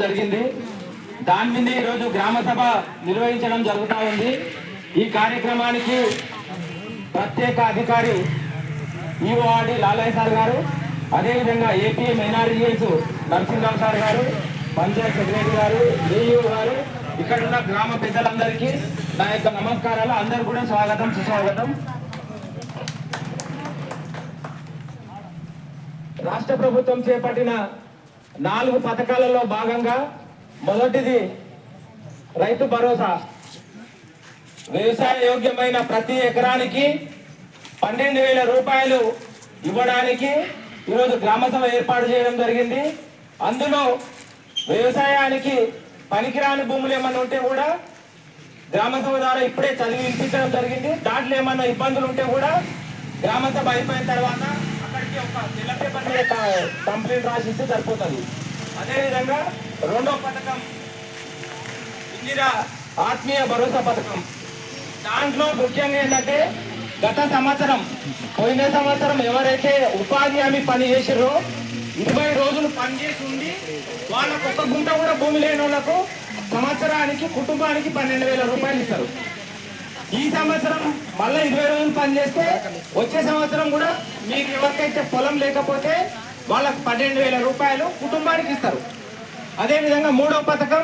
జరిగింది. దాని మీద ఈరోజు గ్రామ సభ నిర్వహించడం జరుగుతూ ఉంది. ఈ కార్యక్రమానికి ప్రత్యేక అధికారి ఈఓఆర్డి లాలయ్య సార్ గారు అదేవిధంగా ఏపీ మైనారిటీస్ నరసింహరావు సార్ గారు పంచాయత్ సెక్రటరీ గారు ఏఈఓ గారు ఇక్కడ ఉన్న గ్రామ పెద్దలందరికీ నా యొక్క నమస్కారాలు. అందరు కూడా స్వాగతం సుస్వాగతం. రాష్ట్ర ప్రభుత్వం చేపట్టిన నాలుగు పథకాలలో భాగంగా మొదటిది రైతు భరోసా. వ్యవసాయ యోగ్యమైన ప్రతి ఎకరానికి పన్నెండు వేల రూపాయలు ఇవ్వడానికి ఈరోజు గ్రామసభ ఏర్పాటు చేయడం జరిగింది. అందులో వ్యవసాయానికి పనికిరాని భూములు ఏమన్నా ఉంటే కూడా గ్రామసభ ద్వారా ఇప్పుడే చదివి వినిపించడం జరిగింది. దాంట్లో ఏమన్నా ఇబ్బందులు ఉంటే కూడా గ్రామసభ అయిపోయిన తర్వాత అక్కడికి ఒక తెల్ల పేపర్ మీద కంప్లైంట్ రాసిస్తే సరిపోతుంది. అదేవిధంగా రెండో పథకం ఇందిరా ఆత్మీయ భరోసా పథకం. దాంట్లో ముఖ్యంగా ఏంటంటే గత సంవత్సరం పోయిన సంవత్సరం ఎవరైతే ఉపాధి హామీ పని చేసిరో ఇరవై రోజులు పనిచేసి ఉండి వాళ్ళకు ఒక గుంట కూడా భూమి లేని వాళ్ళకు సంవత్సరానికి కుటుంబానికి పన్నెండు వేల రూపాయలు ఇస్తారు. ఈ సంవత్సరం మళ్ళీ ఇరవై రోజులు పని చేస్తే వచ్చే సంవత్సరం కూడా మీకు ఎవరికైతే పొలం లేకపోతే వాళ్ళకు పన్నెండు వేల రూపాయలు కుటుంబానికి ఇస్తారు. అదేవిధంగా మూడో పథకం